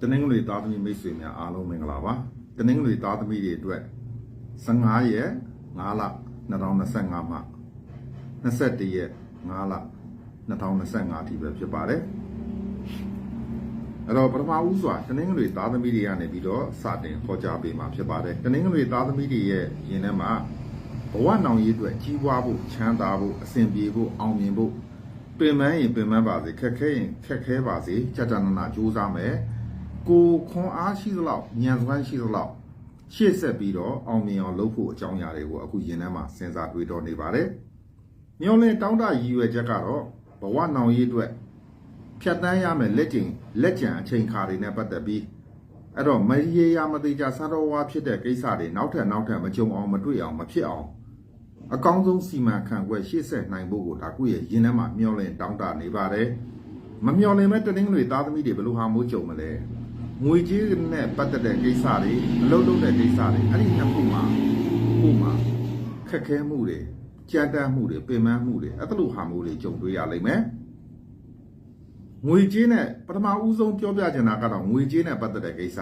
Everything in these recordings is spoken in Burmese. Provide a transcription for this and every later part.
တနင်္ဂနွေသားသမီးမိတ်ဆွေများအားလုံးမင်္ဂလာပါတနင်္ဂနွေသားသမီးတွေအတွက်15ရက်5လ2025မှ21ရက်5လ2025အထိပဲဖြစ်ပါတယ်အဲ့တော့ပထမဦးစွာတနင်္ဂနွေသားသမီးတွေကနေပြီးတော့စတင်ခေါ်ကြပေးမှာဖြစ်ပါတယ်တနင်္ဂနွေသားသမီးတွေရဲ့ယင်ထဲမှာဘဝနောင်ရေးအတွက်ကြီးပွားဖို့ချမ်းသာဖို့အဆင်ပြေဖို့အောင်မြင်ဖို့ပင်ပန်းရင်ပင်ပန်းပါစေခက်ခဲရင်ခက်ခဲပါစေကြာကြာနာနာကြိုးစားမယ် ကိုခွန်အားရှိသလောက်ဉာဏ်စွမ်းရှိသလောက်ရှေ့ဆက်ပြီးတော့အောင်မြင်အောင်လုပ်ဖို့အကြောင်းအရာတွေကိုအခုရင်ထဲမှာစဉ်းစားတွေးတောနေပါတယ်။မျောလင်းတောင်းတရည်ရွယ်ချက်ကတော့ဘဝနောင်ရေးအတွက်ဖြတ်တန်းရမယ်လက်ကျင်လက်ကျန်အချိန်ခါတွေနဲ့ပတ်သက်ပြီးအဲ့တော့မရေရာမသေးကြစားတော်ဝါဖြစ်တဲ့ကိစ္စတွေနောက်ထပ်နောက်ထပ်မကြုံအောင်မတွေ့အောင်မဖြစ်အောင်အကောင်းဆုံးစီမံခန့်ခွဲရှေ့ဆက်နိုင်ဖို့ကိုဒါကုရဲ့ရင်ထဲမှာမျောလင်းတောင်းတနေပါတယ်။မမျောလင်းမဲ့တနင်္ဂနွေသားသမီးတွေဘယ်လိုဟာမိုးကြုံမလဲ။ ငွေကြေးနဲ့ပတ်သက်တဲ့ကိစ္စတွေအလုပ်လုပ်တဲ့ကိစ္စတွေအဲ့ဒီနှစ်ခုမှာခုမှာခက်ခဲမှုတွေကြမ်းတမ်းမှုတွေပင်ပန်းမှုတွေအဲ့ဒါလိုဟာမျိုးတွေကြုံတွေ့ရလိမ့်မယ်ငွေကြေးနဲ့ပထမဦးဆုံးပြောပြချင်တာကတော့ငွေကြေးနဲ့ပတ်သက်တဲ့ကိစ္စ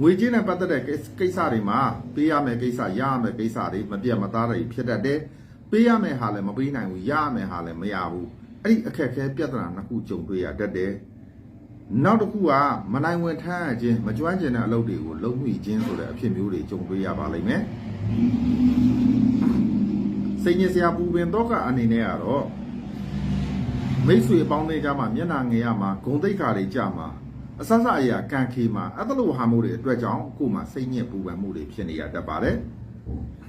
ငွေကြေးနဲ့ပတ်သက်တဲ့ကိစ္စတွေမှာပေးရမယ့်ကိစ္စရရမယ့်ကိစ္စတွေမပြတ်မသားတွေဖြစ်တတ်တယ်ပေးရမယ့်ဟာလည်းမပေးနိုင်ဘူးရရမယ့်ဟာလည်းမရဘူးအဲ့ဒီအခက်အခဲပြဿနာနှစ်ခုကြုံတွေ့ရတတ်တယ် နောက်တစ်ခုကမနိုင်ဝင်ထမ်းရခြင်းမကျွမ်းကျင်တဲ့အလုပ်တွေကိုလုံးမိခြင်းဆိုတဲ့အဖြစ်မျိုးတွေကြုံတွေ့ရပါလိမ့်မယ်။စိတ်ညစ်စရာပူပင်တော့ကအနေနဲ့ကတော့မိတ်ဆွေအပေါင်းတွေကြားမှာမျက်နှာငယ်ရမှာဂုံတိတ်ခါတွေကြမှာအဆဆအရာကန်ခေမှာအဲ့ဒါလိုဟာမျိုးတွေအတွက်ကြောင့်ကိုယ်မှာစိတ်ညစ်ပူပန်မှုတွေဖြစ်နေရတတ်ပါတယ်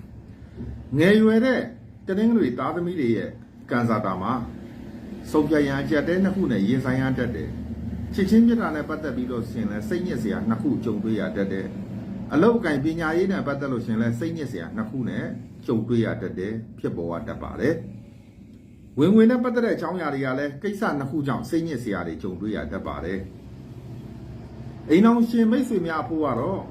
။ငယ်ရွယ်တဲ့တနင်္ဂနွေသားသမီးတွေရဲ့ကံစားတာမှာစုံပြရန်အကြက်တဲနှစ်ခုနဲ့ရင်ဆိုင်ရတတ်တယ်။ ချစ်ချင်းမြတ်တာနဲ့ပတ်သက်ပြီးတော့ရှင်လဲစိတ်ညစ်စရာနှစ်ခုကြုံတွေ့ရတတ်တယ်။အလုတ်အကင်ပညာရေးနဲ့ပတ်သက်လို့ရှင်လဲစိတ်ညစ်စရာနှစ်ခုနဲ့ကြုံတွေ့ရတတ်တယ်ဖြစ်ပေါ်ရတတ်ပါတယ်။ဝင်ဝင်နဲ့ပတ်သက်တဲ့အကြောင်းအရာတွေကလည်းကိစ္စနှစ်ခုကြောင့်စိတ်ညစ်စရာတွေကြုံတွေ့ရတတ်ပါတယ်။အိမ်အောင်ရှင်မိတ်ဆွေများဖို့ကတော့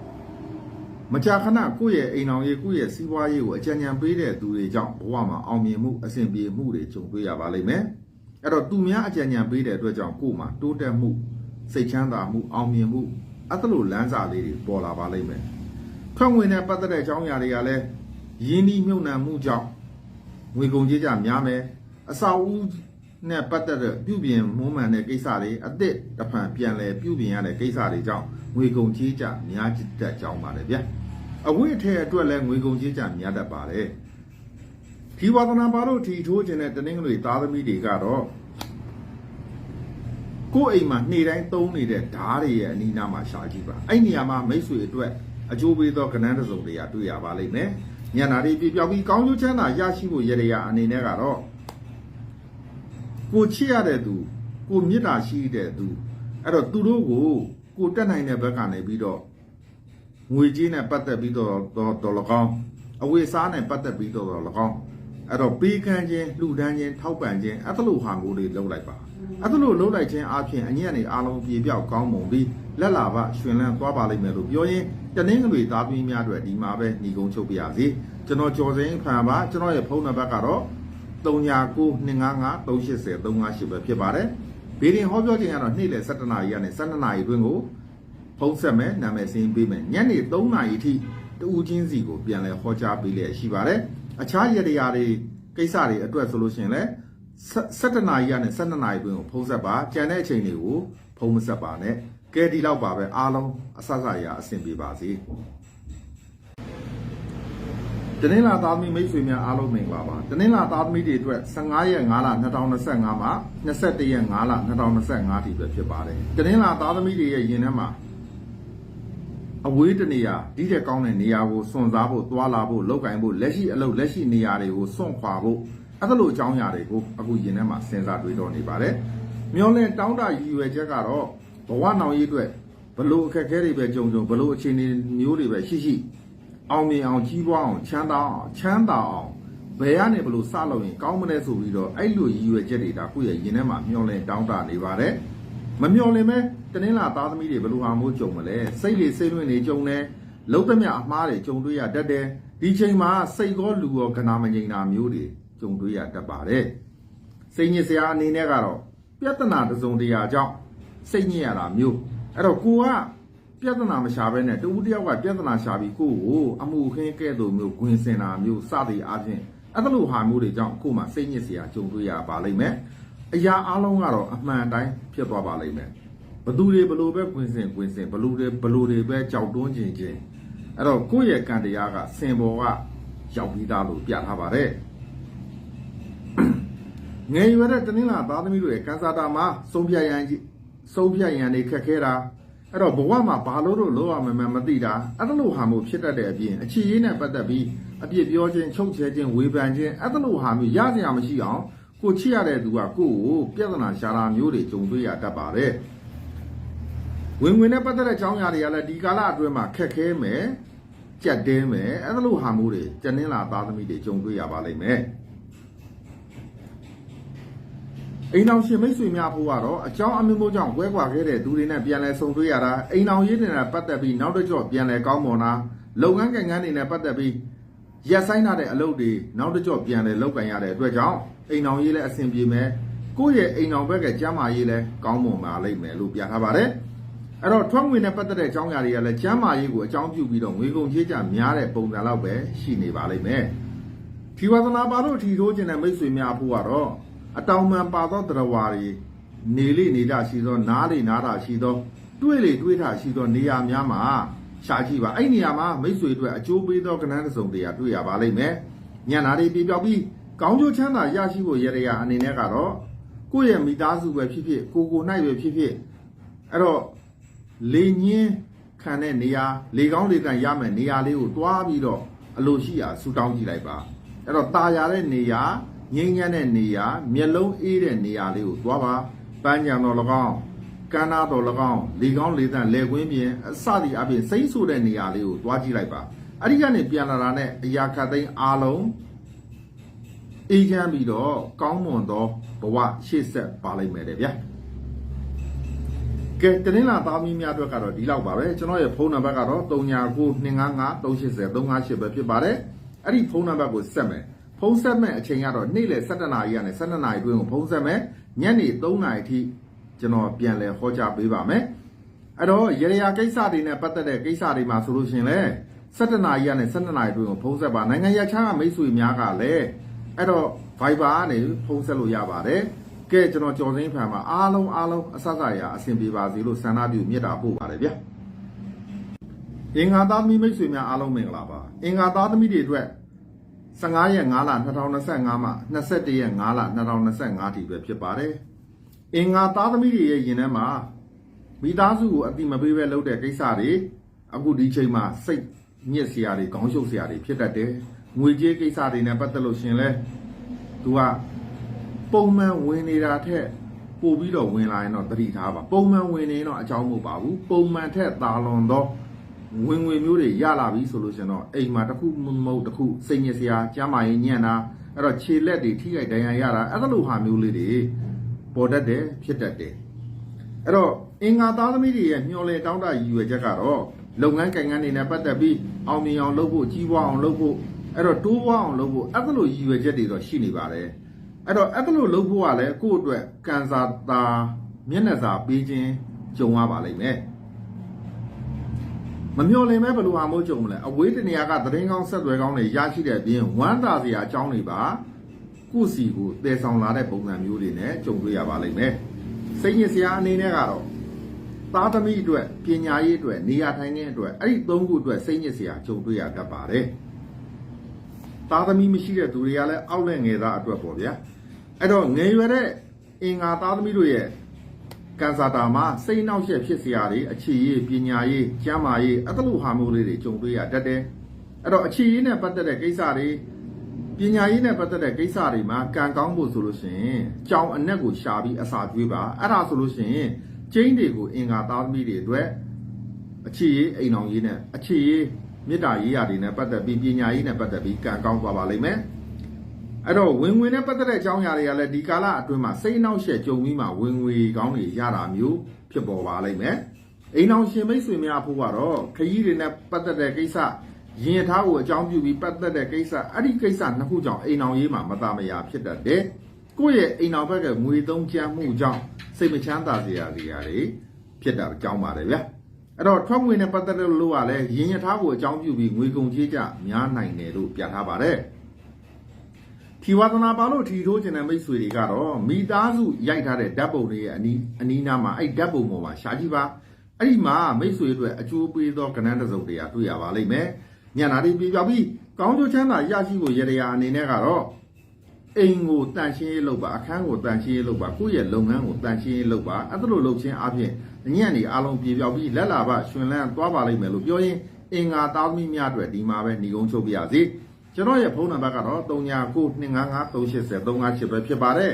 မကြာခဏကိုယ့်ရဲ့အိမ်အောင်ရေးကိုယ့်ရဲ့စီးပွားရေးကိုအကြံဉာဏ်ပေးတဲ့သူတွေကြောင့်ဘဝမှာအောင်မြင်မှုအဆင်ပြေမှုတွေကြုံတွေ့ရပါလိမ့်မယ်။အဲ့တော့သူများအကြံဉာဏ်ပေးတဲ့အတွက်ကြောင့်ကိုယ်မှာတိုးတက်မှု စိတ်ချမ်းသာမှုအောင်မြင်မှုအဲ့ဒါလိုလမ်းစာလေးတွေပေါ်လာပါလိမ့်မယ်။ထွက်ငွေနဲ့ပတ်သက်တဲ့အကြောင်းအရာတွေကလည်းရင်းနှီးမြုပ်နှံမှုကြောင့်ငွေကုန်ကြေးကြများမယ်။အစာအုပ်နဲ့ပတ်သက်တဲ့ပြုပြင်မွမ်းမံတဲ့ကိစ္စတွေအစ်စ်တဖန်ပြန်လဲပြုပြင်ရတဲ့ကိစ္စတွေကြောင့်ငွေကုန်ကြေးကြများတတ်ကြောင်းပါတယ်ဗျ။အဝိအထည်အတွက်လည်းငွေကုန်ကြေးကြများတတ်ပါတယ်။ဒီဝါသနာပါလို့ထီထိုးခြင်းတဲ့တနင်္ဂနွေသားသမီးတွေကတော့ ကိုယ့်အိမ်မှာနေ့တိုင်းသုံးနေတဲ့ဓားတွေရဲ့အနီးနားမှာရှာကြည့်ပါအဲ့နေရာမှာမိတ်ဆွေအတွက်အကျိုးပေးသောကဏ္ဍတစ်စုံတရာတွေ့ရပါလိမ့်မယ်ညနာတွေပြပြောက်ပြီးကောင်းကျိုးချမ်းသာရရှိဖို့ရရရအနေနဲ့ကတော့ကိုချစ်ရတဲ့သူကိုမေတ္တာရှိတဲ့သူအဲ့တော့သူတို့ကိုကိုတက်နိုင်တဲ့ဘက်ကနေပြီးတော့ငွေကြေးနဲ့ပတ်သက်ပြီးတော့တော့တော်လကောင်းအဝေစားနဲ့ပတ်သက်ပြီးတော့တော်လကောင်းအဲ့တော့ပေးကမ်းခြင်းလှူဒန်းခြင်းထောက်ပံ့ခြင်းအဲ့ဒါလိုဟာမျိုးတွေလုပ်လိုက်ပါ အဲ့ဒါလို့လှုပ်လိုက်ခြင်းအပြင်အညံ့နေအားလုံးပြေပြောက်ကောင်းမွန်ပြီးလက်လာပရှင်လန်းသွားပါလိမ့်မယ်လို့ပြောရင်းတနင်္ဂနွေသားသမီးများအတွက်ဒီမှာပဲညီကုန်းချုပ်ပြရစီကျွန်တော်ကျော်စိန်ဖန်ပါကျွန်တော်ရဲ့ဖုန်းနံပါတ်ကတော့399255380358ပဲဖြစ်ပါတယ်ဗီဒီယိုဟောပြောခြင်းကတော့နေ့လယ်7:00နာရီကနေ12:00နာရီတွင်ကိုဖုန်းဆက်မယ်နာမည်စင်းပေးမယ်ညနေ3:00နာရီထိတူးချင်းစီကိုပြန်လဲဟောကြားပေးလျက်ရှိပါတယ်အခြားရတရားတွေကိစ္စတွေအတွက်ဆိုလို့ရှိရင်လည်း 17နာရီကနေ12နာရီတွင်ကိုဖုံးဆက်ပါကြံတဲ့အချိန်တွေကိုဖုံးမဆက်ပါနဲ့ကဲဒီလောက်ပါပဲအားလုံးအဆဆရာအဆင်ပြေပါစေတနင်္လာသားသမီးမိတ်ဆွေများအားလုံးမင်္ဂလာပါတနင်္လာသားသမီးတွေအတွက်15ရက်5လ2025မှာ21ရက်5လ2025ထိပဲဖြစ်ပါတယ်တနင်္လာသားသမီးတွေရဲ့ယင်ထဲမှာအဝေးတနေရာဒီတဲ့ကောင်းတဲ့နေရာကိုစွန့်စားဖို့တွာလာဖို့လောက်ကင်ဖို့လက်ရှိအလုပ်လက်ရှိနေရာတွေကိုစွန့်ခွာဖို့ အဲ့ဒါလိုအကြောင်းအရာတွေကိုအခုယင်ထဲမှာစဉ်းစားတွေးတောနေပါတယ်။မျောလင်းတောင်းတရည်ရွယ်ချက်ကတော့ဘဝနောင်ရေးအတွက်ဘလို့အခက်အခဲတွေပဲကြုံကြုံဘလို့အခြေအနေမျိုးတွေပဲရှိရှိအောင်မြင်အောင်ကြီးပွားအောင်ချမ်းသာအောင်ချမ်းသာအောင်ဘယ်ကနေဘလို့စလို့ရင်ကောင်းမလဲဆိုပြီးတော့အဲ့လိုရည်ရွယ်ချက်တွေဒါကိုယ့်ရဲ့ယင်ထဲမှာမျောလင်းတောင်းတနေပါတယ်။မမျောလင်းမဲတနင်္လာသားသမီးတွေဘလို့ဟာမိုးကြုံမလဲစိတ်လေစိတ်လွင့်နေကြုံတယ်လုံးသမျှအမှားတွေကြုံတွေ့ရတတ်တယ်ဒီချိန်မှာစိတ်ကောလူရောကနာမငိန်တာမျိုးတွေ ကြုံတွေ့ရတတ်ပါတယ်။စိတ်ညစ်စရာအနေနဲ့ကတော့ပြဿနာတစ်စုံတရာကြောင့်စိတ်ညစ်ရတာမျိုးအဲ့တော့ကိုကပြဿနာမရှာဘဲနဲ့တူတယောက်ကပြဿနာရှာပြီးကိုယ့်ကိုအမှုခင်းကဲ့သို့မျိုးဂွင်စင်တာမျိုးစသည်အားဖြင့်အဲ့ဒါလိုဟာမျိုးတွေကြောင့်ကိုယ်မှာစိတ်ညစ်စရာကြုံတွေ့ရပါလိမ့်မယ်အရာအလုံးကတော့အမှန်တိုင်းဖြစ်သွားပါလိမ့်မယ်ဘသူတွေဘလို့ပဲဂွင်စင်ဂွင်စင်ဘလို့တွေဘလို့တွေပဲကြောက်တွန်းခြင်းခြင်းအဲ့တော့ကိုယ့်ရဲ့ကံတရားကစင်ပေါ်ကရောက်ပြီးသားလို့ပြထားပါတယ် ငယ်ရွယ်တဲ့တနင်္လာသားသမီးတို့ရဲ့ကန်စာတာမှာဆုံးဖြတ်ရန်ကြီးဆုံးဖြတ်ရန်တွေခက်ခဲတာအဲ့တော့ဘဝမှာဘာလို့လို့လောရမမှန်မသိတာအဲ့ဒါလို့ဟာမျိုးဖြစ်တတ်တဲ့အပြင်အချစ်ရေးနဲ့ပတ်သက်ပြီးအပြစ်ပြောခြင်းချုပ်ချယ်ခြင်းဝေဖန်ခြင်းအဲ့ဒါလို့ဟာမျိုးရစရာမရှိအောင်ကိုချစ်ရတဲ့သူကကိုယ့်ကိုပြဿနာရှာတာမျိုးတွေကြုံတွေ့ရတတ်ပါတယ်ဝင်ဝင်နဲ့ပတ်သက်တဲ့အကြောင်းအရာတွေကလည်းဒီကာလအတွင်းမှာခက်ခဲမယ်ကြက်တဲမယ်အဲ့ဒါလို့ဟာမျိုးတွေတနင်္လာသားသမီးတွေကြုံတွေ့ရပါလိမ့်မယ် အိမ်အောင်ရှင်မိတ်ဆွေများဖို့ကတော့အကြောင်းအမျိုးမျိုးကြောင့်ကွဲကွာခဲ့တဲ့သူတွေနဲ့ပြန်လည်ဆုံတွေ့ရတာအိမ်အောင်ရေးတွေနဲ့ပတ်သက်ပြီးနောက်တစ်ကြော့ပြန်လည်ကောင်းမွန်တာလုပ်ငန်းကိန်းဂန်းတွေနဲ့ပတ်သက်ပြီးရက်ဆိုင်ထားတဲ့အလုပ်တွေနောက်တစ်ကြော့ပြန်လည်လုပ်ကင်ရတဲ့အတွက်ကြောင့်အိမ်အောင်ရေးလည်းအဆင်ပြေမယ်ကိုယ့်ရဲ့အိမ်အောင်ဘက်ကကျမ်းမာရေးလည်းကောင်းမွန်ပါလိမ့်မယ်လို့ပြထားပါတယ်အဲ့တော့ထွက်ငွေနဲ့ပတ်သက်တဲ့အကြောင်းအရာတွေကလည်းကျမ်းမာရေးကိုအကြောင်းပြုပြီးတော့ငွေကုန်ကြေးကြများတဲ့ပုံစံလောက်ပဲရှိနေပါလိမ့်မယ်ဒီဝါသနာပါလို့ထီထိုးခြင်းတဲ့မိတ်ဆွေများဖို့ကတော့ အတောင်မှန်ပါသောတရားဝါတွေနေလေနေတာရှိသော နားလေနားတာရှိသောတွေးလေတွေးတာရှိသော နေရာများမှာရှာကြည့်ပါအဲ့နေရာမှာမိတ်ဆွေတို့အကျိုးပေးသောကဏ္ဍတစ်စုံတရာတွေ့ရပါလိမ့်မယ်ညနာတွေပြပြောက်ပြီးကောင်းကျိုးချမ်းသာရရှိဖို့ရရအနေနဲ့ကတော့ကိုယ့်ရဲ့မိသားစုပဲဖြစ်ဖြစ်ကိုယ်ကိုယ်၌ပဲဖြစ်ဖြစ်အဲ့တော့လေညင်းခံတဲ့နေရာလေကောင်းလေတန်ရမယ်နေရာလေးကိုတွားပြီးတော့အလိုရှိရာဆူတောင်းကြည့်လိုက်ပါအဲ့တော့ตาရတဲ့နေရာ ငိမ့်ညမ်းတဲ့နေရာမျက်လုံးအေးတဲ့နေရာလေးကိုသွားပါပန်းကြံတော်၎င်းကန်းနာတော်၎င်းလေကောင်းလေတန့်လေကွင်းပြင်အစသည်အပြင်စိမ့်ဆိုတဲ့နေရာလေးကိုသွားကြည့်လိုက်ပါအဲ့ဒီကနေပြန်လာတာနဲ့အရာခတ်သိမ်းအားလုံးအေးချမ်းပြီးတော့ကောင်းမွန်သောဘဝရှေ့ဆက်ပါလိမ့်မယ်တဲ့ဗျာကဲတနင်္လာသားမီးများအတွက်ကတော့ဒီလောက်ပါပဲကျွန်တော်ရဲ့ဖုန်းနံပါတ်ကတော့399255 380 358ပဲဖြစ်ပါတယ်အဲ့ဒီဖုန်းနံပါတ်ကိုဆက်မယ် ဖုန်းဆက်မဲ့အချိန်ကတော့နေ့လယ်7:00နာရီကနေ7:00နာရီအတွင်းကိုဖုန်းဆက်မယ်ညနေ3:00နာရီအထိကျွန်တော်ပြန်လည်ဟောကြားပေးပါမယ်အဲ့တော့ရေရာကိစ္စတွေနဲ့ပတ်သက်တဲ့ကိစ္စတွေမှာဆိုလို့ရှရင်လေ7:00နာရီကနေ7:00နာရီအတွင်းကိုဖုန်းဆက်ပါနိုင်ငံရခြားကမိတ်ဆွေများကလည်းအဲ့တော့ Viber ကနေဖုန်းဆက်လို့ရပါတယ်ကဲကျွန်တော်ကြော်စင်းဖန်မှာအားလုံးအားလုံးအဆအဆရာအဆင်ပြေပါစေလို့ဆန္ဒပြုမြတ်တာပို့ပါတယ်ဗျာအင်္ဂါသားသမီးမိတ်ဆွေများအားလုံးမင်္ဂလာပါအင်္ဂါသားသမီးတွေအတွက် 15ရက်5လ2025မှ21ရက်5လ2025ထိပဲဖြစ်ပါတယ်အင်္ဂါသားသမီးတွေရဲ့ယင်ထဲမှာမိသားစုကိုအတိမပေးပဲလုပ်တဲ့ကိစ္စတွေအခုဒီချိန်မှာစိတ်ညစ်စရာတွေခေါင်းရှုပ်စရာတွေဖြစ်တတ်တယ်ငွေကြေးကိစ္စတွေနဲ့ပတ်သက်လို့ရှင်လဲသူကပုံမှန်ဝင်နေတာထက်ပို့ပြီးတော့ဝင်လာရင်တော့တတိထားပါပုံမှန်ဝင်နေရင်တော့အကြောင်းမဟုတ်ပါဘူးပုံမှန်ထက်သာလွန်သော ဝင်ငွေမျိုးတွေရလာပြီဆိုလို့ရှင်တော့အိမ်မှာတစ်ခုမဟုတ်တစ်ခုစိတ်ညစ်စရာကျမ်းမာရေးညံ့တာအဲ့တော့ခြေလက်တွေထိခိုက်ဒဏ်ရာရတာအဲ့ဒါလိုဟာမျိုးလေးတွေပေါ်တတ်တယ်ဖြစ်တတ်တယ်အဲ့တော့အင်္ဂါသားသမီးတွေရဲ့မျှော်လင့်တောင်းတရည်ရွယ်ချက်ကတော့လုပ်ငန်းကိန်းဂန်းတွေနဲ့ပတ်သက်ပြီးအောင်မြင်အောင်လုပ်ဖို့ကြီးပွားအောင်လုပ်ဖို့အဲ့တော့တိုးပွားအောင်လုပ်ဖို့အဲ့ဒါလိုရည်ရွယ်ချက်တွေတော့ရှိနေပါတယ်အဲ့တော့အဲ့ဒါလို့လုပ်ဖို့ကလည်းကိုယ့်အတွက်ကန်စာတာမျက်နှာစာပေးခြင်းကြုံရပါလိမ့်မယ် မမျော်လင့်မဲဘယ်လိုဟာမို့ကြုံမလဲအဝေးတနေရာကသတင်းကောင်းဆက်သွယ်ကောင်းတွေရရှိတဲ့အပြင်ဝမ်းသာစရာအကြောင်းတွေပါကိုယ့်စီကိုတည်ဆောင်လာတဲ့ပုံစံမျိုးတွေနဲ့ကြုံတွေ့ရပါလိမ့်မယ်စိတ်ညစ်စရာအနေနဲ့ကတော့သားသမီးအတွက်ပညာရေးအတွက်နေရာထိုင်ခြင်းအတွက်အဲ့ဒီသုံးခုအတွက်စိတ်ညစ်စရာကြုံတွေ့ရတတ်ပါတယ်သားသမီးမရှိတဲ့သူတွေကလည်းအောက်လက်ငယ်သားအတွက်ပေါ့ဗျာအဲ့တော့ငယ်ရွယ်တဲ့အင်္ဂါသားသမီးတို့ရဲ့ ကန်စာတာမှာစိတ်နှောက်ယှက်ဖြစ်စရာတွေအခြေရေးပညာရေးကျမ်းမာရေးအသလိုဟာမျိုးလေးတွေကြုံတွေ့ရတတ်တယ်အဲ့တော့အခြေရေးနဲ့ပတ်သက်တဲ့ကိစ္စတွေပညာရေးနဲ့ပတ်သက်တဲ့ကိစ္စတွေမှာကံကောင်းဖို့ဆိုလို့ရှိရင်ကြောင်အနက်ကိုရှာပြီးအစာကျွေးပါအဲ့ဒါဆိုလို့ရှိရင်ကျင်းတွေကိုအင်္ဂါသားသမီးတွေအတွက်အခြေရေးအိမ်အောင်ရေးနဲ့အခြေရေးမေတ္တာရေးရာတွေနဲ့ပတ်သက်ပြီးပညာရေးနဲ့ပတ်သက်ပြီးကံကောင်းသွားပါလိမ့်မယ် အဲ့တော့ဝင်ငွေနဲ့ပတ်သက်တဲ့အကြောင်းအရာတွေကလည်းဒီကာလအတွင်းမှာစိတ်နှောက်ယှက်ကြုံပြီးမှဝင်ငွေကောင်းတွေရတာမျိုးဖြစ်ပေါ်ပါလိမ့်မယ်။အိမ်အောင်ရှင်မိတ်ဆွေများဖို့ကတော့ခရီးတွေနဲ့ပတ်သက်တဲ့ကိစ္စရင်ထားကိုအကြောင်းပြုပြီးပတ်သက်တဲ့ကိစ္စအဲ့ဒီကိစ္စနှစ်ခုကြောင့်အိမ်အောင်ရေးမှာမသားမရာဖြစ်တတ်တယ်။ကိုယ့်ရဲ့အိမ်အောင်ဘက်ကငွေသုံးချမ်းမှုကြောင့်စိတ်မချမ်းသာစရာတွေရာတွေဖြစ်တာကြောင်းပါတယ်ဗျာ။အဲ့တော့ထွက်ငွေနဲ့ပတ်သက်လို့ကလည်းရင်းရထားကိုအကြောင်းပြုပြီးငွေကုန်ကြေးကြများနိုင်တယ်လို့ပြထားပါတယ် ထီဝါသနာပါလို့ထီထိုးကျင်တဲ့မိတ်ဆွေတွေကတော့မိသားစုရိုက်ထားတဲ့ဓာတ်ပုံတွေရဲ့အနီးအနီးနားမှာအဲ့ဓာတ်ပုံပေါ်မှာရှားကြည့်ပါအဲ့ဒီမှာမိတ်ဆွေတွေအကျိုးပေးသောကဏ္ဍတစ်စုံတရာတွေ့ရပါလိမ့်မယ်ညနာတွေပြပြပြီးကောင်းကျိုးချမ်းသာရရှိဖို့ရရအနေနဲ့ကတော့အိမ်ကိုတန်ရှင်းရေးလုပ်ပါအခန်းကိုတန်ရှင်းရေးလုပ်ပါကိုယ့်ရဲ့လုပ်ငန်းကိုတန်ရှင်းရေးလုပ်ပါအဲ့ဒါလိုလုပ်ခြင်းအပြင်ညံ့နေအားလုံးပြေပြောက်ပြီးလက်လာပရှင်လန်းသွားပါလိမ့်မယ်လို့ပြောရင်အင်္ဂါသားသမီးများအတွက်ဒီမှာပဲညီကုန်းချုပ်ပြရစီ ကျွန်တော်ရဲ့ဖုန်းနံပါတ်ကတော့39925538ပဲဖြစ်ပါတယ်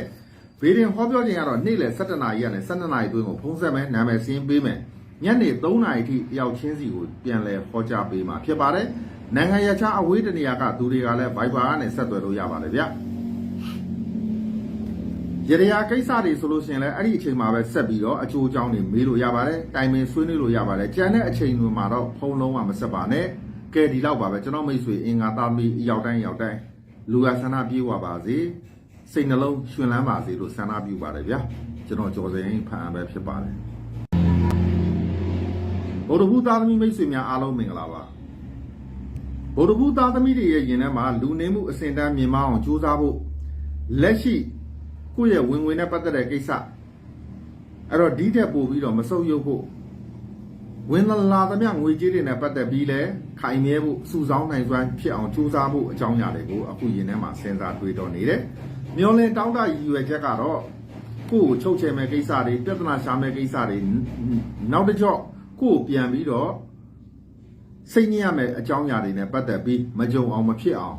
ဗီဒီယိုဟောပြောခြင်းကတော့နေ့လယ်7:00နာရီကနေ12:00နာရီအတွင်းကိုဖုန်းဆက်မယ်နာမည်စင်းပေးမယ်ညနေ3:00နာရီထိတယောက်ချင်းစီကိုပြန်လည်ဟောကြားပေးမှာဖြစ်ပါတယ်နိုင်ငံရခြားအဝေးတနေရာကသူတွေကလည်း Viber ကနေဆက်သွယ်လို့ရပါတယ်ဗျာရရကိစ္စတွေဆိုလို့ရှိရင်လည်းအဲ့ဒီအချိန်မှာပဲဆက်ပြီးတော့အချိုးအကြောင်းတွေမေးလို့ရပါတယ်တိုင်ပင်ဆွေးနွေးလို့ရပါတယ်ကြံတဲ့အချိန်တွေမှာတော့ဖုန်းလုံးဝမဆက်ပါနဲ့ ကဲဒီလောက်ပါပဲကျွန်တော်မိတ်ဆွေအင်္ဂါသားမီအရောက်တိုင်းရောက်တိုင်းလူကဆန္ဒပြေးဝပါစေစိတ်နှလုံးရှင်လန်းပါစေလို့ဆန္ဒပြုပါတယ်ဗျာကျွန်တော်ကြော်စရင်ဖန်အပဲဖြစ်ပါတယ်ဗုဒ္ဓဘုသားသမီးမိတ်ဆွေများအားလုံးမင်္ဂလာပါဗုဒ္ဓဘုသားသမီးတွေရဲ့ယင်ထဲမှာလူနေမှုအစဉ်တန်းမြင်မအောင်ကြိုးစားဖို့လက်ရှိကိုယ့်ရဲ့ဝင်ဝင်နဲ့ပတ်သက်တဲ့ကိစ္စအဲ့တော့ဒီတက်ပို့ပြီးတော့မဆုပ်ယုပ်ဖို့ ဝင်လာသမျှငွေကြေးတွေနဲ့ပတ်သက်ပြီးလဲခိုင်မြဲဖို့စုဆောင်းနိုင်စွမ်းဖြစ်အောင်ကြိုးစားဖို့အကြောင်းအရာတွေကိုအခုရင်ထဲမှာစဉ်းစားတွေးတော်နေတယ်။မျောလင်းတောင်းတရည်ရွယ်ချက်ကတော့ကိုယ့်ကိုချုပ်ချယ်မဲ့ကိစ္စတွေပြဿနာရှာမဲ့ကိစ္စတွေနောက်တစ်ကြော့ကိုယ့်ကိုပြန်ပြီးတော့စိတ်ညစ်ရမယ့်အကြောင်းအရာတွေနဲ့ပတ်သက်ပြီးမကြုံအောင်မဖြစ်အောင်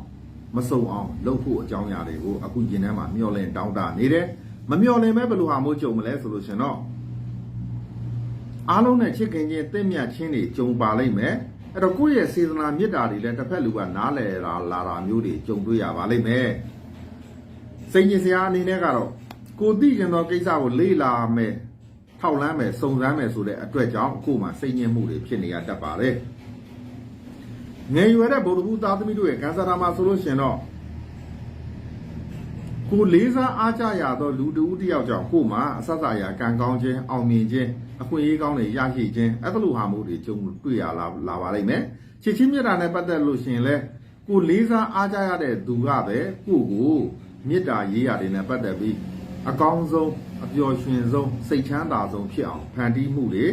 မစုံအောင်လုပ်ဖို့အကြောင်းအရာတွေကိုအခုရင်ထဲမှာမျောလင့်တောင်းတနေတယ်မမျောလင့်မဲဘယ်လိုဟာမို့ကြုံမလဲဆိုလို့ရှင်တော့ အားလုံးနဲ့ချစ်ခင်ချင်းတင့်မြတ်ချင်းတွေကြုံပါလိမ့်မယ်အဲ့တော့ကိုယ့်ရဲ့စေတနာမေတ္တာတွေလည်းတစ်ဖက်လူကနားလည်တာလာတာမျိုးတွေကြုံတွေ့ရပါလိမ့်မယ်စိတ်ညစ်စရာအနေနဲ့ကတော့ကိုသိကျင်သောကိစ္စကိုလေ့လာမယ်ထောက်လန်းမယ်စုံစမ်းမယ်ဆိုတဲ့အတွက်ကြောင့်အခုမှစိတ်ညစ်မှုတွေဖြစ်နေရတတ်ပါတယ်ငယ်ရွယ်တဲ့ဗုဒ္ဓဘုသားသမီးတို့ရဲ့ကံစားတာမှာဆိုလို့ရှင်တော့ ကိုလေးစားအားကြရသောလူတဦးတစ်ယောက်ကြောင့်ကို့မှာအဆက်အရာကံကောင်းခြင်းအောင်မြင်ခြင်းအခွင့်အရေးကောင်းတွေရရှိခြင်းအဲ့ဒါလိုဟာမျိုးတွေကြုံတွေ့ရလာလာပါလိမ့်မယ်ချစ်ချင်းမြတ်တာနဲ့ပတ်သက်လို့ရှင်လဲကိုလေးစားအားကြရတဲ့သူကပဲကိုကိုမေတ္တာရေးရတယ်နဲ့ပတ်သက်ပြီးအကောင်းဆုံးအပျော်ရွှင်ဆုံးစိတ်ချမ်းသာဆုံးဖြစ်အောင်ဖန်တီးမှုတွေ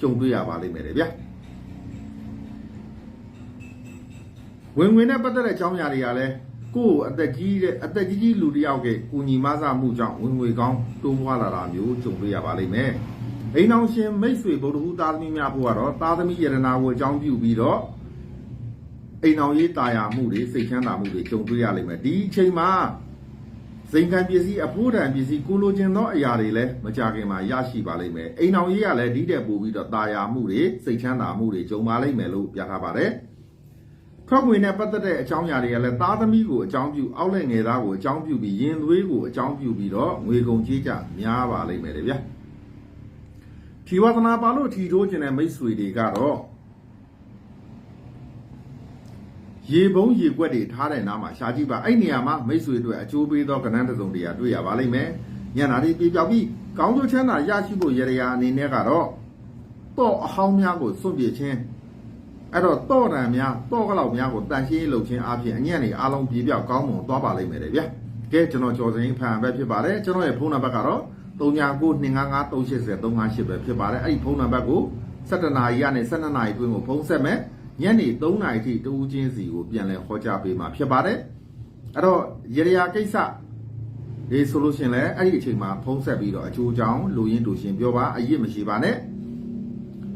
ကြုံတွေ့ရပါလိမ့်မယ်လေဗျာဝင်ဝင်နဲ့ပတ်သက်တဲ့အကြောင်းအရာတွေကလည်း ကိုယ့်ကိုအသက်ကြီးတဲ့အသက်ကြီးကြီးလူတစ်ယောက်ကကိုညီမဆမှုကြောင့်ဝင်ငွေကောင်းတိုးပွားလာတာမျိုးကြုံတွေ့ရပါလိမ့်မယ်။အိမ်အောင်ရှင်မိတ်ဆွေဗုဒ္ဓဟူသားသမီးများဖို့ကတော့သားသမီးယရနာကိုအကြောင်းပြုပြီးတော့အိမ်အောင်ရေးတာယာမှုတွေစိတ်ချမ်းသာမှုတွေကြုံတွေ့ရလိမ့်မယ်။ဒီအချိန်မှာစိန်ခံပစ္စည်းအဖိုးတန်ပစ္စည်းကိုလိုချင်သောအရာတွေလည်းမကြခင်မှာရရှိပါလိမ့်မယ်။အိမ်အောင်ရေးကလည်းဒီတဲ့ပို့ပြီးတော့တာယာမှုတွေစိတ်ချမ်းသာမှုတွေကြုံပါလိမ့်မယ်လို့ပြထားပါတယ်။ ထွက်ငွေနဲ့ပတ်သက်တဲ့အကြောင်းအရာတွေကလည်းသားသမီးကိုအကြောင်းပြုအောက်လက်ငယ်သားကိုအကြောင်းပြုပြီးရင်သွေးကိုအကြောင်းပြုပြီးတော့ငွေကုန်ကြေးကြများပါလိမ့်မယ်လေဗျာထီဝသနာပါလို့ထီထိုးခြင်းတဲ့မိတ်ဆွေတွေကတော့ရေဘုံရေကွက်တွေထားတဲ့နားမှာရှာကြည့်ပါအဲ့နေရာမှာမိတ်ဆွေတို့အကျိုးပေးသောကဏ္ဍတစ်စုံတရာတွေ့ရပါလိမ့်မယ်ညနာတွေပြေပြောက်ပြီးကောင်းကျိုးချမ်းသာရရှိဖို့ရရအနေနဲ့ကတော့တော့အဟောင်းများကိုစွန့်ပြေခြင်း အဲ့တော့တော့တန်များတော့ကလောက်များကိုတန်ရှင်းရေးလုပ်ခြင်းအပြင်အညံ့နေအားလုံးပြေပြောက်ကောင်းမွန်သွားပါလိမ့်မယ်လေဗျာကဲကျွန်တော်ကြော်စင်ဖန်ပဲဖြစ်ပါတယ်ကျွန်တော်ရဲ့ဖုန်းနံပါတ်ကတော့39925538ပဲဖြစ်ပါတယ်အဲ့ဒီဖုန်းနံပါတ်ကို17နာရီကနေ12နာရီအတွင်းကိုဖုန်းဆက်မယ်ညနေ3နာရီထိတဦးချင်းစီကိုပြန်လဲဟောကြားပေးမှာဖြစ်ပါတယ်အဲ့တော့ရရကိစ္စဒီဆိုလို့ရှရင်လဲအဲ့ဒီအချိန်မှာဖုန်းဆက်ပြီးတော့အချိုးအကြောင်းလူရင်းတူရှင်ပြောပါအရေးမရှိပါနဲ့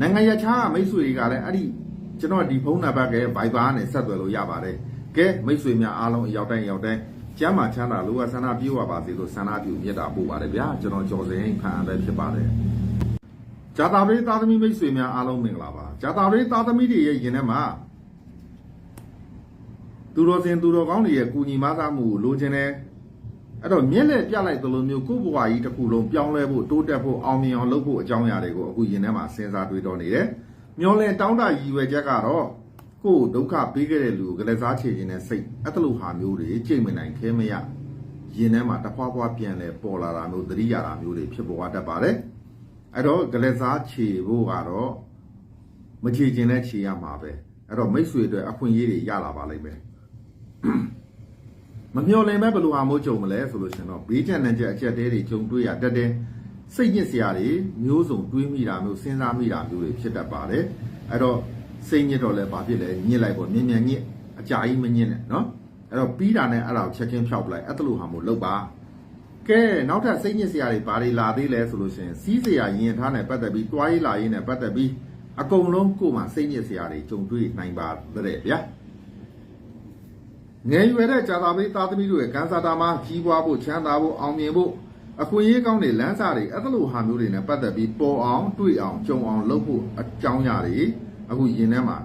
နိုင်ငံရခြားမိတ်ဆွေတွေကလည်းအဲ့ဒီ ကျွန်တော်ဒီဖုန်းနံပါတ်က Viber နဲ့ဆက်သွယ်လို့ရပါတယ်။ကဲမိတ်ဆွေများအားလုံးအရောက်တိုင်းရောက်တိုင်းကျမ်းမာချမ်းသာလိုအပ်ဆန္ဒပြေဝပါစေလို့ဆန္ဒပြုမြတ်တာပို့ပါတယ်ဗျာကျွန်တော်ကျော်စင်ဖန်အပ်ပဲဖြစ်ပါတယ်။ဂျာတာပရိသားသမီးမိတ်ဆွေများအားလုံးမင်္ဂလာပါ။ဂျာတာပရိသားသမီးတွေရဲ့ယင်ထဲမှာသူတော်စင်သူတော်ကောင်းတွေရဲ့ကူညီမသားမှုကိုလိုချင်တယ်။အဲ့တော့မျက်လက်ပြလိုက်သလိုမျိုးကိုယ့်ဘဝကြီးတစ်ခုလုံးပြောင်းလဲဖို့တိုးတက်ဖို့အောင်မြင်အောင်လုပ်ဖို့အကြောင်းအရာတွေကိုအခုယင်ထဲမှာစဉ်းစားတွေးတောနေတယ်။ မျောလဲတောင်းတရည်ရွယ်ချက်ကတော့ကိုယ်ဒုက္ခပေးခဲ့တဲ့လူကိုကလေးစားချေခြင်းနဲ့စိတ်အဲ့တလူဟာမျိုးတွေကြိတ်မနိုင်ခဲမရရင်ထဲမှာတဖွာဖွာပြန်လဲပေါ်လာတာမျိုးသတိရတာမျိုးတွေဖြစ်ပေါ်တတ်ပါတယ်အဲ့တော့ကလေးစားချေဖို့ကတော့မချေခြင်းနဲ့ချေရမှာပဲအဲ့တော့မိတ်ဆွေတွေအခွင့်အရေးတွေရလာပါလိမ့်မယ်မမျှော်လင့်မဲ့ဘယ်လိုဟာမို့ကြုံမလဲဆိုလို့ရှင်တော့ဘေးချန်တဲ့ချက်အချက်တဲတွေကြုံတွေ့ရတတ်တယ် စိတ်ညစ်စရာတွေမျိုးစုံတွေးမိတာမျိုးစဉ်းစားမိတာမျိုးတွေဖြစ်တတ်ပါတယ်အဲ့တော့စိတ်ညစ်တော့လည်းဘာဖြစ်လဲညစ်လိုက်ပေါ့မြင်မြန်ညစ်အကြာကြီးမညစ်နဲ့နော်အဲ့တော့ပြီးတာနဲ့အဲ့ဒါကိုချက်ချင်းဖြောက်ပလိုက်အဲ့တလို့ဟာမို့လောက်ပါကဲနောက်ထပ်စိတ်ညစ်စရာတွေဘာတွေလာသေးလဲဆိုလို့ရှိရင်စီးစရာရင်ထားနဲ့ပတ်သက်ပြီးတွားရေးလာရေးနဲ့ပတ်သက်ပြီးအကုန်လုံးကိုယ်မှာစိတ်ညစ်စရာတွေကြုံတွေ့နိုင်ပါတဲ့ဗျာငယ်ရွယ်တဲ့ဂျာတာဘေးသားသမီးတို့ရဲ့ကန်ဆာတာမှာကြီးပွားဖို့ချမ်းသာဖို့အောင်မြင်ဖို့ အခွင့်အရေးကောင်းတဲ့လမ်းစာတွေအဲ့ဒါလိုဟာမျိုးတွေနဲ့ပတ်သက်ပြီးပေါ်အောင်တွေ့အောင်ကြုံအောင်လုပ်ဖို့အကြောင်းအရာတွေအခုရင်ထဲမှာ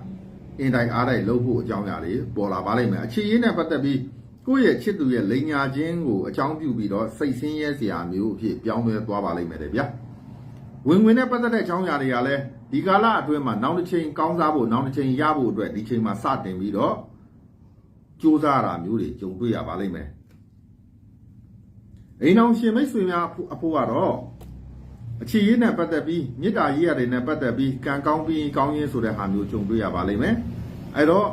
အင်တိုင်းအားတိုင်းလုပ်ဖို့အကြောင်းအရာတွေပေါ်လာပါလိမ့်မယ်အခြေရေးနဲ့ပတ်သက်ပြီးကိုယ့်ရဲ့ချစ်သူရဲ့လိန်ညာခြင်းကိုအကြောင်းပြုပြီးတော့စိတ်ဆင်းရဲစရာမျိုးအဖြစ်ပြောင်းလဲသွားပါလိမ့်မယ်တဲ့ဗျာဝင်ဝင်နဲ့ပတ်သက်တဲ့အကြောင်းအရာတွေကလည်းဒီကာလအတွင်းမှာနောက်တစ်ချိန်ကောင်းစားဖို့နောက်တစ်ချိန်ရဖို့အတွက်ဒီချိန်မှာစတင်ပြီးတော့ကြိုးစားရတာမျိုးတွေကြုံတွေ့ရပါလိမ့်မယ် အိမ်အောင်ရှင်မိတ်ဆွေများအဖို့ကတော့အခြေရေးနဲ့ပတ်သက်ပြီးမေတ္တာရေးရတယ်နဲ့ပတ်သက်ပြီးကံကောင်းပြီးကောင်းရင်းဆိုတဲ့ဟာမျိုးကြုံတွေ့ရပါလိမ့်မယ်အဲ့တော့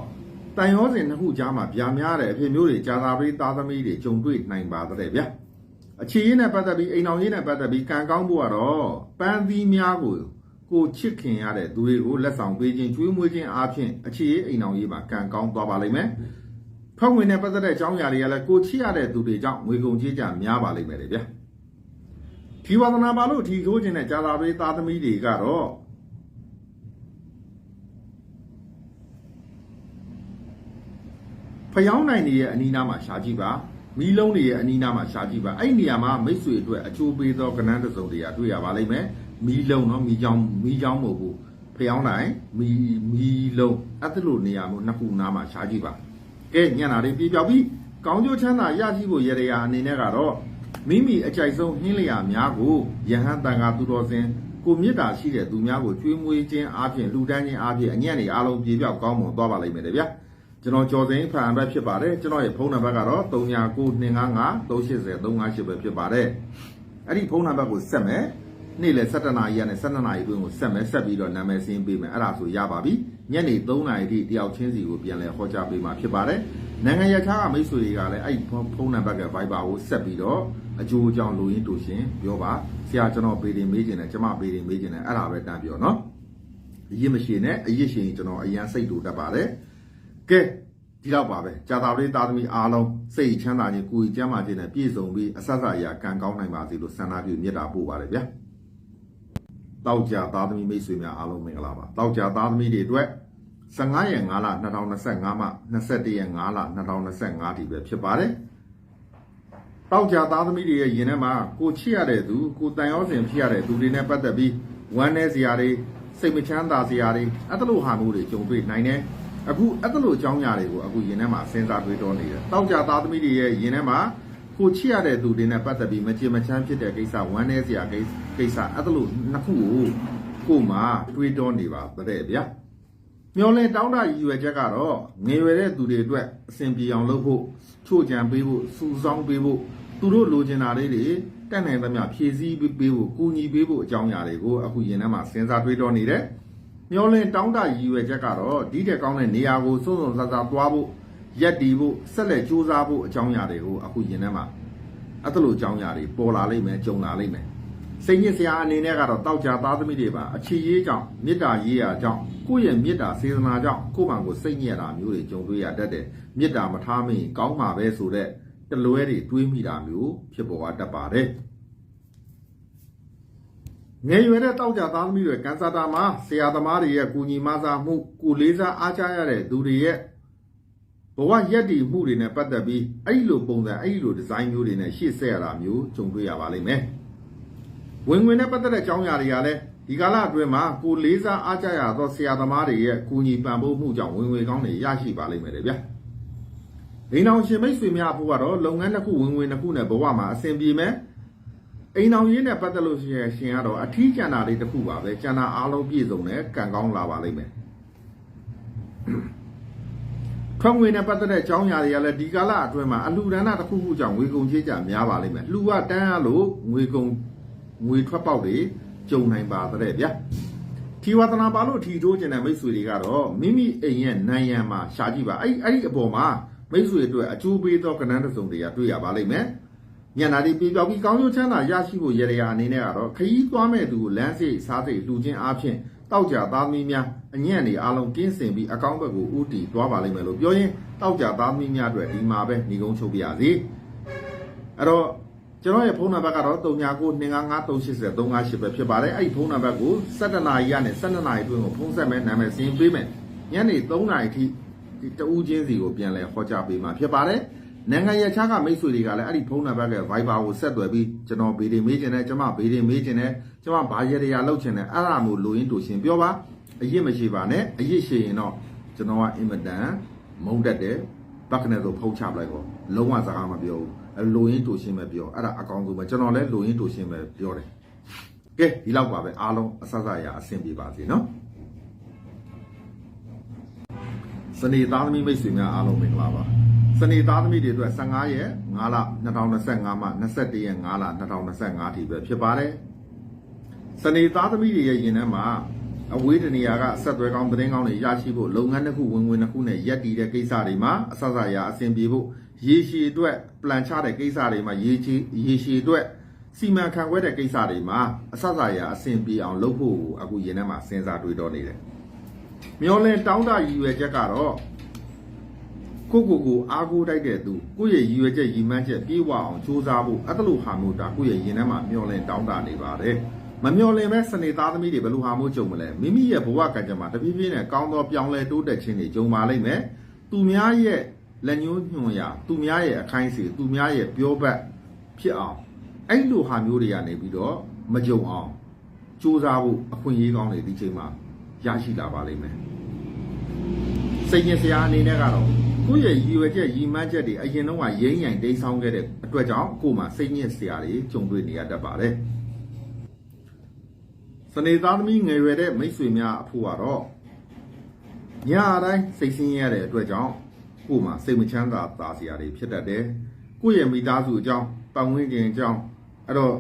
တန်ရောစဉ်နှစ်ခုကြားမှာဗျာများတဲ့အဖြစ်မျိုးတွေကြာသာပရိသားသမီးတွေကြုံတွေ့နိုင်ပါတဲ့ဗျာအခြေရင်းနဲ့ပတ်သက်ပြီးအိမ်အောင်ရင်းနဲ့ပတ်သက်ပြီးကံကောင်းဖို့ကတော့ပန်းသီးများကိုကိုချစ်ခင်ရတဲ့သူတွေကိုလက်ဆောင်ပေးခြင်းကျွေးမွေးခြင်းအားဖြင့်အခြေရင်းအိမ်အောင်ရေးမှာကံကောင်းသွားပါလိမ့်မယ် ဖောက်ဝင်နဲ့ပတ်သက်တဲ့အကြောင်းအရာတွေကလည်းကိုချစ်ရတဲ့သူတွေကြောင့်ငွေကုန်ကြေးကြများပါလိမ့်မယ်လေဗျာဒီဝါသနာပါလို့ဒီထိုးခြင်းနဲ့ကြာသာပရိသားသမီးတွေကတော့ဖျောင်းနိုင်နေရဲ့အနီးနားမှာရှားကြည့်ပါမီးလုံးတွေရဲ့အနီးနားမှာရှားကြည့်ပါအဲ့ဒီနေရာမှာမိတ်ဆွေအတွက်အချိုးပေးသောကဏ္ဍတစ်စုံတရာတွေ့ရပါလိမ့်မယ်မီးလုံးနော်မီးချောင်းမီးချောင်းမဟုတ်ဘူးဖျောင်းနိုင်မီးမီးလုံးအဲ့ဒါလိုနေရာမျိုးနှစ်ခုနားမှာရှားကြည့်ပါ ကဲညံ့တာတွေပြေပြောက်ပြီးကောင်းကျိုးချမ်းသာရရှိဖို့ရရအနေနဲ့ကတော့မိမိအကြိုက်ဆုံးဟင်းလျာများကိုယဟန်တန်ခါသူတော်စင်ကိုမြစ်တာရှိတဲ့သူများကိုကျွေးမွေးခြင်းအားဖြင့်လူတန်းခြင်းအားဖြင့်အညံ့တွေအားလုံးပြေပြောက်ကောင်းမွန်သွားပါလိမ့်မယ်တဲ့ဗျာကျွန်တော်ကျော်စိန်ဖန်ဘက်ဖြစ်ပါတယ်ကျွန်တော်ရဲ့ဖုန်းနံပါတ်ကတော့399255 380 358ပဲဖြစ်ပါတယ်အဲ့ဒီဖုန်းနံပါတ်ကိုဆက်မယ် နေ့လယ်7နာရီကနေ7နာရီအတွင်းကိုဆက်မယ်ဆက်ပြီးတော့နာမည်စင်းပေးမယ်အဲ့ဒါဆိုရပါပြီညနေ3နာရီထိတယောက်ချင်းစီကိုပြန်လည်ဟောကြားပေးမှာဖြစ်ပါတယ်နိုင်ငံရခြားကမိတ်ဆွေတွေကလည်းအဲ့ဒီဖုန်းနံပါတ်က Viber ကိုဆက်ပြီးတော့အကျိုးအကြောင်းလိုရင်းတူရှင်ပြောပါဆရာကျွန်တော်ပေးတယ်မေးခြင်းနဲ့ကျွန်မပေးတယ်မေးခြင်းနဲ့အဲ့ဒါပဲတန်းပြောနော်အရင်မရှိနဲ့အရင်ရှင်ကျွန်တော်အရန်စိတ်တူတတ်ပါတယ်ကဲဒီတော့ပါပဲကြာတာပရိသားသမီးအားလုံးစိတ်ချမ်းသာခြင်းကိုယ်ကျမ်းမာခြင်းနဲ့ပြည့်စုံပြီးအဆက်ဆက်အရာကံကောင်းနိုင်ပါစေလို့ဆန္ဒပြုမေတ္တာပို့ပါတယ်ဗျာ တောက်ကြသားသမီးမိတ်ဆွေများအားလုံးမင်္ဂလာပါတောက်ကြသားသမီးတွေအတွက်15ရက်5လ2025မှ21ရက်5လ2025ဒီပဲဖြစ်ပါတယ်တောက်ကြသားသမီးတွေရဲ့ယင်ထဲမှာကိုချစ်ရတဲ့သူကိုတန်ရောစင်ဖြစ်ရတဲ့သူတွေနဲ့ပတ်သက်ပြီးဝမ်းနည်းစရာတွေစိတ်မချမ်းသာစရာတွေအဲ့ဒါလိုဟာမျိုးတွေကြုံတွေ့နိုင်တယ်အခုအဲ့ဒါလိုအကြောင်းအရာတွေကိုအခုယင်ထဲမှာစဉ်းစားတွေးတောနေတယ်။တောက်ကြသားသမီးတွေရဲ့ယင်ထဲမှာ ကိုချစ်ရတဲ့သူတွေနဲ့ပတ်သက်ပြီးမချင်မချမ်းဖြစ်တဲ့ကိစ္စဝမ်းနည်းစရာကိစ္စကိစ္စအဲ့ဒါလိုနှစ်ခုကိုကို့မှာတွေးတောနေပါတဲ့ဗျာ။မျောလင်းတောင်းတရည်ရွယ်ချက်ကတော့ငယ်ရွယ်တဲ့သူတွေအတွက်အဆင်ပြေအောင်လုပ်ဖို့ချို့ကြံပေးဖို့စူဆောင်းပေးဖို့သူတို့လိုချင်တာလေးတွေတက်နိုင်သမျှဖြည့်ဆည်းပေးဖို့ကူညီပေးဖို့အကြောင်းအရာတွေကိုအခုယင်ထဲမှာစဉ်းစားတွေးတောနေတယ်။မျောလင်းတောင်းတရည်ရွယ်ချက်ကတော့ဒီတဲ့ကောင်းတဲ့နေရာကိုစုံစုံစားစားသွားဖို့ ရက်တီဖို့ဆက်လက်ကြိုးစားဖို့အကြောင်းအရာတွေကိုအခုယင်ထဲမှာအဲ့ဒါလိုအကြောင်းအရာတွေပေါ်လာလိမ့်မယ်ကြုံလာလိမ့်မယ်စိတ်ညစ်စရာအနေနဲ့ကတော့တောက်ကြသားသမီးတွေပါအခြေရေးကြောင့်မေတ္တာရေးရာကြောင့်ကိုယ့်ရဲ့မေတ္တာစေတနာကြောင့်ကိုယ့်ဘာကိုစိတ်ညစ်တာမျိုးတွေကြုံတွေ့ရတတ်တယ်မေတ္တာမထားမရင်ကောင်းမှာပဲဆိုတဲ့တလွဲတွေတွေးမိတာမျိုးဖြစ်ပေါ်တတ်ပါတယ်ငယ်ရွယ်တဲ့တောက်ကြသားသမီးတွေကန်ဆာတာမှာဆရာသမားတွေရဲ့ကူညီမဆာမှုကိုလေးစားအားချရတဲ့သူတွေရဲ့ ဘဝရက်တည်မှုတွေနဲ့ပတ်သက်ပြီးအဲ့ဒီလိုပုံစံအဲ့ဒီလိုဒီဇိုင်းမျိုးတွေနဲ့ရှေ့ဆက်ရတာမျိုးကြုံတွေ့ရပါလိမ့်မယ်။ဝင်ဝင်နဲ့ပတ်သက်တဲ့အကြောင်းအရာတွေကလည်းဒီကာလအတွင်းမှာကိုလေးစားအားချရသောဆရာသမားတွေရဲ့ကူညီပံ့ပိုးမှုကြောင့်ဝင်ဝင်ကောင်းတွေရရှိပါလိမ့်မယ်လေဗျာ။ဒိန်အောင်ရှင်မိတ်ဆွေများအဖို့ကတော့လုပ်ငန်းတစ်ခုဝင်ဝင်တစ်ခုနဲ့ဘဝမှာအဆင်ပြေမယ်။အိမ်အောင်ရေးနဲ့ပတ်သက်လို့ရှိရင်ရှင်ကတော့အထီးကျန်တာလေးတစ်ခုပါပဲကျန်တာအားလုံးပြည့်စုံတယ်ကံကောင်းလာပါလိမ့်မယ် ထွက်ငွေနဲ့ပတ်သက်တဲ့အကြောင်းအရာတွေကလည်းဒီကာလအတွင်းမှာအလှူဒါနတစ်ခုခုကြောင့်ငွေကုန်ချေးကြများပါလိမ့်မယ်လှူကတန်းရလို့ငွေကုန်ငွေထွက်ပေါက်တွေကြုံနိုင်ပါတဲ့ဗျာထီဝသနာပါလို့ထီထိုးကျင်တဲ့မိတ်ဆွေတွေကတော့မိမိအိမ်ရဲ့နိုင်ရန်မှာရှာကြည့်ပါအဲ့အဲ့ဒီအပေါ်မှာမိတ်ဆွေအတွက်အကျိုးပေးသောကဏ္ဍတစ်စုံတရာတွေ့ရပါလိမ့်မယ်ညနာဒီပြေပြောက်ပြီးကောင်းကျိုးချမ်းသာရရှိဖို့ရရရာအနေနဲ့ကတော့ခရီးသွားမဲ့သူကိုလမ်းစိတ်စားစိတ်လှူခြင်းအားဖြင့်တောက်ကြသားသမီးများ အညံ့နေအားလုံးကင်းစင်ပြီးအကောင့်ဘက်ကိုဥတီသွားပါလိမ့်မယ်လို့ပြောရင်တောက်ကြသားသမီးများအတွက်ဒီမှာပဲညီကုန်းချုပ်ပြရစီအဲ့တော့ကျွန်တော်ရဲ့ဖုန်းနံပါတ်ကတော့399255388358ပဲဖြစ်ပါတယ်အဲ့ဒီဖုန်းနံပါတ်ကို17နာရီကနေ12နာရီအတွင်းကိုဖုန်းဆက်မယ်နာမည်စင်းပေးမယ်ညနေ3နာရီထိဒီတဦးချင်းစီကိုပြန်လဲဟောကြားပေးမှာဖြစ်ပါတယ်နိုင်ငံရခြားကမိတ်ဆွေတွေကလည်းအဲ့ဒီဖုန်းနံပါတ်က Viber ကိုဆက်သွယ်ပြီးကျွန်တော်ဗီဒီမေးချင်တယ်ကျွန်မဗီဒီမေးချင်တယ်ကျွန်မဘာရရလောက်ချင်တယ်အဲ့ဒါမျိုးလိုရင်းတူရှင်ပြောပါ အရစ်မရှိပါနဲ့အရစ်ရှိရင်တော့ကျွန်တော်ကအင်မတန်မုန်းတတ်တယ်ဘက်ကနေဆိုဖုံးချပလိုက်တော့လုံးဝစကားမပြောဘူးအဲလိုရင်းတူရှင်ပဲပြောအဲ့ဒါအကောင်ဆုံးပဲကျွန်တော်လည်းလိုရင်းတူရှင်ပဲပြောတယ်ကဲဒီလောက်ပါပဲအားလုံးအဆဆရအဆင်ပြေပါစေနော်စနေသားသမီးမိတ်ဆွေများအားလုံးမင်္ဂလာပါစနေသားသမီးတွေအတွက်15ရက်5လ2025မှ21ရက်5လ2025ထိပဲဖြစ်ပါတယ်စနေသားသမီးတွေရဲ့ရင်ထဲမှာ အဝေးတနေရာကဆက်သွဲကောင်းသတင်းကောင်းတွေရရှိဖို့လုပ်ငန်းတစ်ခုဝင်ဝင်တစ်ခုနဲ့ရက်တည်တဲ့ကိစ္စတွေမှာအဆဆရအဆင်ပြေဖို့ရေရှည်အတွက်ပလန်ချတဲ့ကိစ္စတွေမှာရေချီရေရှည်အတွက်စီမံခန့်ခွဲတဲ့ကိစ္စတွေမှာအဆဆရအဆင်ပြေအောင်လုပ်ဖို့အခုရင်ထဲမှာစဉ်းစားတွေးတောနေတယ်မျောလင်းတောင်းတရည်ရွယ်ချက်ကတော့ကိုကိုကိုအားကိုးတိုက်တဲ့သူကိုယ့်ရဲ့ရည်ရွယ်ချက်ရည်မှန်းချက်ပြေဝအောင်စူးစမ်းဖို့အဲ့ဒါလိုဟာမျိုးဒါကိုယ့်ရဲ့ရင်ထဲမှာမျောလင်းတောင်းတနေပါတယ် မမျော်လင့်ပဲစနေသားသမီးတွေဘယ်လိုဟာမျိုးကြုံမလဲမိမိရဲ့ဘဝကံကြမ္မာတပြေးပြေးနဲ့ကောင်းသောပြောင်းလဲတိုးတက်ခြင်းတွေကြုံပါလိမ့်မယ်သူများရဲ့လက်ညှိုးညွှန်ရာသူများရဲ့အခိုင်းအစီသူများရဲ့ပြောပတ်ဖြစ်အောင်အဲ့လိုဟာမျိုးတွေကနေပြီးတော့မကြုံအောင်စူးစမ်းဖို့အခွင့်အရေးကောင်းတွေဒီချိန်မှာရရှိလာပါလိမ့်မယ်စိတ်ညစ်စရာအနေနဲ့ကတော့ကိုယ့်ရဲ့ရည်ရွယ်ချက်ရည်မှန်းချက်တွေအရင်တော့ကရင်းရင်တိမ်းဆောင်ခဲ့တဲ့အတွက်ကြောင့်ကိုယ်မှာစိတ်ညစ်စရာတွေကြုံတွေ့နေရတတ်ပါတယ် စနေသားသမီးငယ်ရွယ်တဲ့မိတ်ဆွေများအဖို့ကတော့ညအတိုင်းစိတ်ဆင်းရဲတဲ့အတွက်ကြောင့်ကိုယ်မှာစိတ်မချမ်းသာတာစရာတွေဖြစ်တတ်တယ်ကိုယ့်ရဲ့မိသားစုအကြောင်းပတ်ဝန်းကျင်အကြောင်းအဲ့တော့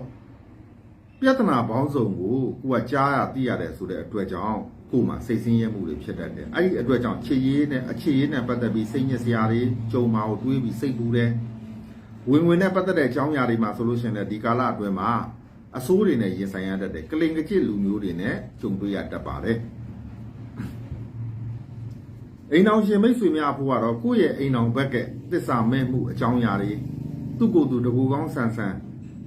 ပြဿနာပေါင်းစုံကိုကိုကကြားရသိရတယ်ဆိုတဲ့အတွက်ကြောင့်ကိုယ်မှာစိတ်ဆင်းရဲမှုတွေဖြစ်တတ်တယ်အဲ့ဒီအတွက်ကြောင့်ခြေရည်နဲ့အခြေရည်နဲ့ပတ်သက်ပြီးစိတ်ညစ်စရာတွေကြုံမှာကိုတွေးပြီးစိတ်ပူတယ်ဝင်ဝင်နဲ့ပတ်သက်တဲ့အကြောင်းအရာတွေမှာဆိုလို့ရှိရင်လည်းဒီကာလအတွင်းမှာ အဆိုးတွေနဲ့ရင်ဆိုင်ရတတ်တယ်ကလင်ကကြစ်လူမျိုးတွေနဲ့ကြုံတွေ့ရတတ်ပါတယ်အိမ်အောင်ရှင်မိတ်ဆွေများအဖို့ကတော့ကိုယ့်ရဲ့အိမ်အောင်ဘက်ကသစ္စာမဲ့မှုအကြောင်းအရာတွေသူ့ကိုယ်သူတကူကောင်းဆန်ဆန်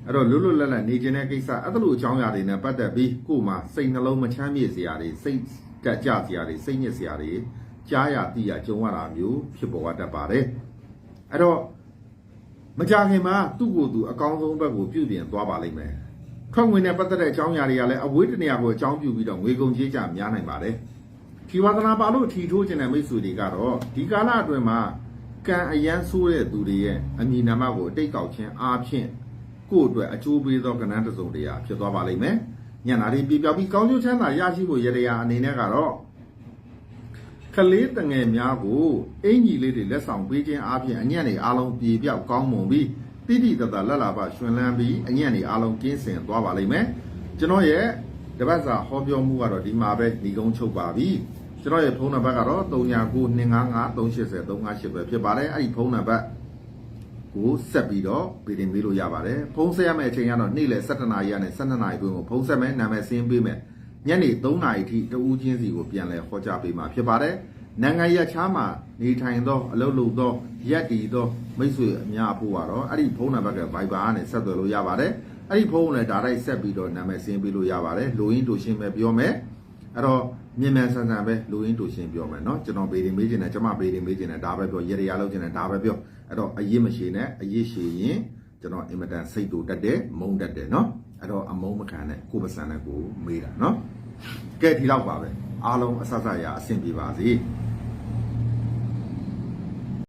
အဲ့တော့လွတ်လွတ်လပ်လပ်နေခြင်းတဲ့ကိစ္စအဲ့ဒါလိုအကြောင်းအရာတွေနဲ့ပတ်သက်ပြီးကိုယ်မှာစိတ်နှလုံးမချမ်းမြေ့စရာတွေစိတ်တက်ကြစရာတွေစိတ်ညစ်စရာတွေကြားရသိရကြုံရတာမျိုးဖြစ်ပေါ်တတ်ပါတယ်အဲ့တော့မကြခင်မှာသူ့ကိုယ်သူအကောင်းဆုံးဘက်ကိုပြုပြင်သွားပါလိမ့်မယ် ထွက်ငွေနဲ့ပတ်သက်တဲ့အကြောင်းအရာတွေကလည်းအဝေးတနေရာကိုအကြောင်းပြုပြီးတော့ငွေကုန်ကြေးကြများနိုင်ပါတယ်ထီဝါသနာပါလို့ထီထိုးခြင်းတဲ့မိတ်ဆွေတွေကတော့ဒီကာလအတွင်းမှာကံအရန်ဆိုးတဲ့သူတွေရဲ့အမည်နာမကိုအတိတ်ကောက်ခြင်းအားဖြင့်ကိုယ့်အတွက်အကျိုးပေးသောကဏ္ဍတစ်စုံတရာဖြစ်သွားပါလိမ့်မယ်ညနာလေးပြပြောက်ပြီးကောင်းကျိုးချမ်းသာရရှိဖို့ရရအနေနဲ့ကတော့ကလေးတငယ်များကိုအင်ကြီးလေးတွေလက်ဆောင်ပေးခြင်းအားဖြင့်အညံ့တွေအားလုံးပြေပြောက်ကောင်းမွန်ပြီး တိတိတတလက်လာပါရှင်လန်းပြီးအညံ့တွေအားလုံးကင်းစင်သွားပါလိမ့်မယ်ကျွန်တော်ရဲ့တပတ်စာဟောပြောမှုကတော့ဒီမှာပဲညီကုန်းချုပ်ပါပြီကျွန်တော်ရဲ့ဖုန်းနံပါတ်ကတော့39925538ပဲဖြစ်ပါတယ်အဲ့ဒီဖုန်းနံပါတ်ကိုဆက်ပြီးတော့ဗီဒီမေးလို့ရပါတယ်ဖုန်းဆက်ရမယ့်အချိန်ကတော့နေ့လယ်7:00နာရီကနေ12:00နာရီတွင်းကိုဖုန်းဆက်မယ်နာမည်စင်းပေးမယ်ညနေ3:00နာရီထိတဦးချင်းစီကိုပြန်လည်ဟောကြားပေးမှာဖြစ်ပါတယ် နိုင်ငံရခြားမှာနေထိုင်သောအလုပ်လုပ်သောရက်တီသောမိတ်ဆွေအများအဖို့ကတော့အဲ့ဒီဖုန်းနံပါတ်က Viber ကနေဆက်သွယ်လို့ရပါတယ်အဲ့ဒီဖုန်းကိုလည်းဒါတိုက်ဆက်ပြီးတော့နာမည်စင်းပေးလို့ရပါတယ်လိုရင်းတူရှင်းပဲပြောမယ်အဲ့တော့မြန်မြန်ဆန်ဆန်ပဲလိုရင်းတူရှင်းပြောမယ်เนาะကျွန်တော်ဗေဒီမေးချင်တယ်ကျွန်မဗေဒီမေးချင်တယ်ဒါပဲပြောရရလောက်ချင်တယ်ဒါပဲပြောအဲ့တော့အရေးမရှိနဲ့အရေးရှိရင်ကျွန်တော်အင်မတန်စိတ်တူတက်တယ်မုန်းတက်တယ်เนาะအဲ့တော့အမုန်းမခံနဲ့ကိုယ်ပစံနဲ့ကိုမေးတာเนาะကဲဒီလောက်ပါပဲအားလုံးအဆဆရအဆင်ပြေပါစေ